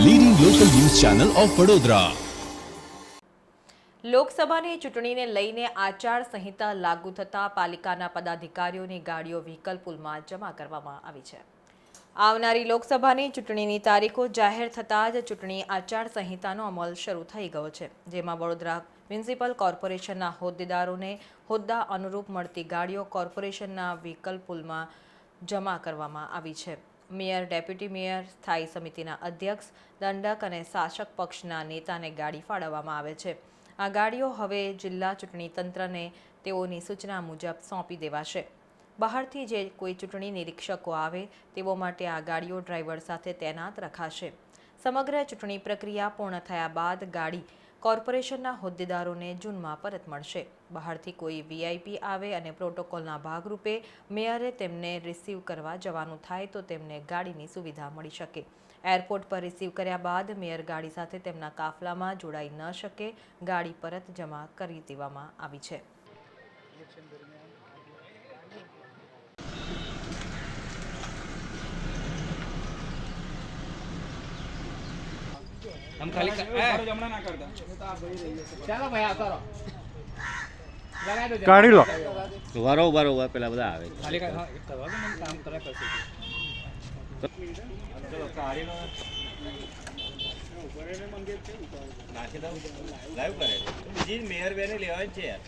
Channel of Vadodara લોકસભાની ચૂંટણીને લઈને આચાર સંહિતા લાગુ થતાં પાલિકાના પદાધિકારીઓની ગાડીઓ વ્હીકલ પુલમાં જમા કરવામાં આવી છે. આવનારી લોકસભાની ચૂંટણીની તારીખો જાહેર થતાં જ ચૂંટણી આચાર સંહિતાનો અમલ શરૂ થઈ ગયો છે, જેમાં વડોદરા મ્યુનિસિપલ કોર્પોરેશનના હોદ્દેદારોને હોદ્દા અનુરૂપ મળતી ગાડીઓ કોર્પોરેશનના વ્હીકલ પુલમાં જમા કરવામાં આવી છે. મેયર, ડેપ્યુટી મેયર, સ્થાયી સમિતિના અધ્યક્ષ, દંડક અને શાસક પક્ષના નેતાને ગાડી ફાળવવામાં આવે છે. આ ગાડીઓ હવે જિલ્લા ચૂંટણી તંત્રને તેઓની સૂચના મુજબ સોંપી દેવાશે. બહારથી જે કોઈ ચૂંટણી નિરીક્ષકો આવે તેઓ માટે આ ગાડીઓ ડ્રાઈવર સાથે તૈનાત રખાશે. સમગ્ર ચૂંટણી પ્રક્રિયા પૂર્ણ થયા બાદ ગાડી કોર્પોરેશનના હોદ્દેદારોને જૂનમાં પરત મળશે. બહારથી કોઈ વીઆઈપી આવે અને પ્રોટોકોલના ભાગરૂપે મેયરે તેમને રિસીવ કરવા જવાનું થાય તો તેમને ગાડીની સુવિધા મળી શકે. એરપોર્ટ પર રિસીવ કર્યા બાદ મેયર ગાડી સાથે તેમના કાફલામાં જોડાઈ ન શકે. ગાડી પરત જમા કરી દેવામાં આવી છે. हम खाली जमना ना करता કાઢી લો વારો વારો વાર પેલા બધા આવે છે खाली का हाँ करवा दो हम काम करा कर सकते નાખી દઉં લાઈવ કરે બીજી મેયર બેને લેવાની છે યાર